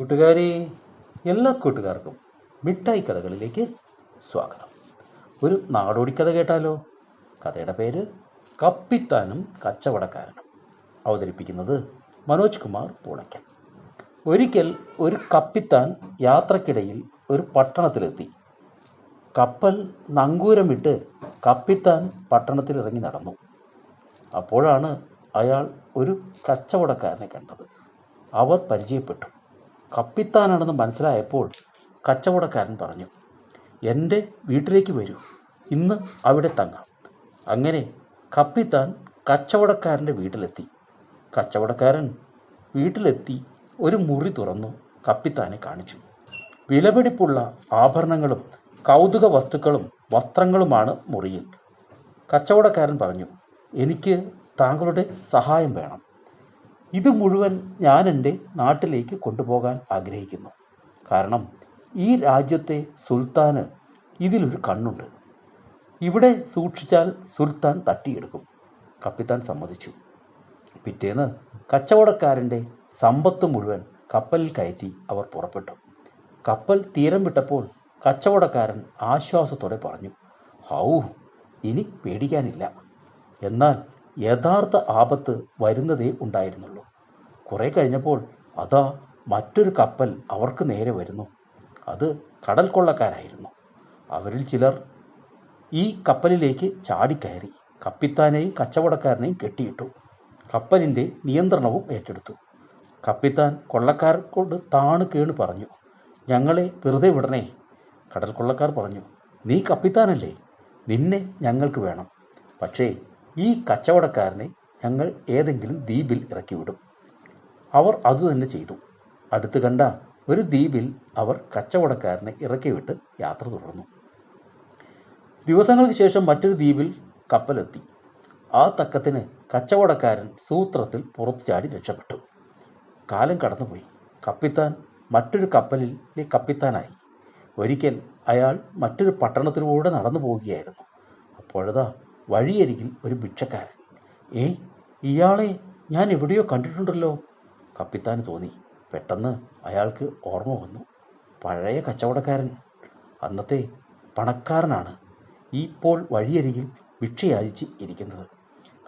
കൂട്ടുകാരെ എല്ലാ കൂട്ടുകാർക്കും മിഠായി കഥകളിലേക്ക് സ്വാഗതം. ഒരു നാടോടി കഥ കേട്ടാലോ? കഥയുടെ പേര് കപ്പിത്താനും കച്ചവടക്കാരനും. അവതരിപ്പിക്കുന്നത് മനോജ് കുമാർ പൂളയ്ക്കൽ. ഒരിക്കൽ ഒരു കപ്പിത്താൻ യാത്രക്കിടയിൽ ഒരു പട്ടണത്തിലെത്തി. കപ്പൽ നങ്കൂരം വിട്ട് കപ്പിത്താൻ പട്ടണത്തിൽ ഇറങ്ങി നടന്നു. അപ്പോഴാണ് അയാൾ ഒരു കച്ചവടക്കാരനെ കണ്ടത്. അവർ പരിചയപ്പെട്ടു. കപ്പിത്താനാണെന്ന് മനസ്സിലായപ്പോൾ കച്ചവടക്കാരൻ പറഞ്ഞു എന്റെ വീട്ടിലേക്ക് വരൂ ഇന്ന് അവിടെ തങ്ങാം. അങ്ങനെ കപ്പിത്താൻ കച്ചവടക്കാരന്റെ വീട്ടിലെത്തി. കച്ചവടക്കാരൻ വീട്ടിലെത്തി ഒരു മുറി തുറന്നു കപ്പിത്താനെ കാണിച്ചു. വിലപിടിപ്പുള്ള ആഭരണങ്ങളും കൗതുക വസ്തുക്കളും വസ്ത്രങ്ങളുമാണ് മുറിയിൽ. കച്ചവടക്കാരൻ പറഞ്ഞു എനിക്ക് താങ്കളുടെ സഹായം വേണം. ഇത് മുഴുവൻ ഞാൻ എന്റെ നാട്ടിലേക്ക് കൊണ്ടുപോകാൻ ആഗ്രഹിക്കുന്നു. കാരണം ഈ രാജ്യത്തെ സുൽത്താന് ഇതിലൊരു കണ്ണുണ്ട്. ഇവിടെ സൂക്ഷിച്ചാൽ സുൽത്താൻ തട്ടിയെടുക്കും. കപ്പിത്താൻ സമ്മതിച്ചു. പിറ്റേന്ന് കച്ചവടക്കാരന്റെ സമ്പത്ത് മുഴുവൻ കപ്പലിൽ കയറ്റി അവർ പുറപ്പെട്ടു. കപ്പൽ തീരം വിട്ടപ്പോൾ കച്ചവടക്കാരൻ ആശ്വാസത്തോടെ പറഞ്ഞു ഹൗ ഇനി പേടിക്കാനില്ല. എന്നാൽ യഥാർത്ഥ ആപത്ത് വരുന്നതേ ഉണ്ടായിരുന്നുള്ളൂ. കുറെ കഴിഞ്ഞപ്പോൾ അതാ മറ്റൊരു കപ്പൽ അവർക്ക് നേരെ വരുന്നു. അത് കടൽ കൊള്ളക്കാരായിരുന്നു അവരിൽ ചിലർ ഈ കപ്പലിലേക്ക് ചാടിക്കയറി. കപ്പിത്താനെയും കച്ചവടക്കാരനെയും കെട്ടിയിട്ടു. കപ്പലിന്റെ നിയന്ത്രണവും ഏറ്റെടുത്തു. കപ്പിത്താൻ കൊള്ളക്കാർക്കോട് താണ് കേണ് പറഞ്ഞു. ഞങ്ങളെ വെറുതെ വിടണേ കടൽ കൊള്ളക്കാർ പറഞ്ഞു. നീ കപ്പിത്താനല്ലേ? നിന്നെ ഞങ്ങൾക്ക് വേണം. പക്ഷേ ഈ കച്ചവടക്കാരനെ ഞങ്ങൾ ഏതെങ്കിലും ദ്വീപിൽ ഇറക്കി വിടും അവർ അതുതന്നെ ചെയ്തു. അടുത്ത് കണ്ട ഒരു ദ്വീപിൽ അവർ കച്ചവടക്കാരനെ ഇറക്കിവിട്ട് യാത്ര തുടർന്നു. ദിവസങ്ങൾക്ക് ശേഷം മറ്റൊരു ദ്വീപിൽ കപ്പലെത്തി. ആ തക്കത്തിന് കച്ചവടക്കാരൻ സൂത്രത്തിൽ പുറത്തു ചാടി രക്ഷപ്പെട്ടു. കാലം കടന്നുപോയി. കപ്പിത്താൻ മറ്റൊരു കപ്പലിലെ കപ്പിത്താനായി. ഒരിക്കൽ അയാൾ മറ്റൊരു പട്ടണത്തിലൂടെ നടന്നു പോവുകയായിരുന്നു അപ്പോഴതാ വഴിയരികിൽ ഒരു ഭിക്ഷക്കാരൻ. ഏ ഇയാളെ ഞാൻ എവിടെയോ കണ്ടിട്ടുണ്ടല്ലോ. കപ്പിത്താന് തോന്നി. പെട്ടെന്ന് അയാൾക്ക് ഓർമ്മ വന്നു. പഴയ കച്ചവടക്കാരൻ. അന്നത്തെ പണക്കാരനാണ് ഇപ്പോൾ വഴിയരികിൽ ഭിക്ഷയാചിച്ച് ഇരിക്കുന്നത്.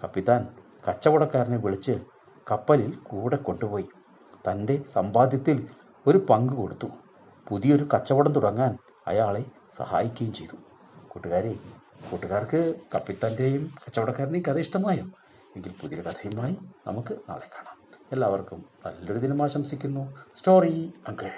കപ്പിത്താൻ കച്ചവടക്കാരനെ വിളിച്ച് കപ്പലിൽ കൂടെ കൊണ്ടുപോയി. തന്റെ സമ്പാദ്യത്തിൽ ഒരു പങ്ക് കൊടുത്തു. പുതിയൊരു കച്ചവടം തുടങ്ങാൻ അയാളെ സഹായിക്കുകയും ചെയ്തു. കൂട്ടുകാരെ കൂട്ടുകാർക്ക് കപ്പിത്താന്റെയും കച്ചവടക്കാരന്റെയും കഥ ഇഷ്ടമായോ? എങ്കിൽ പുതിയ കഥയുമായി നമുക്ക് നാളെ കാണാം. എല്ലാവർക്കും നല്ലൊരു ദിനം ആശംസിക്കുന്നു. Story uncle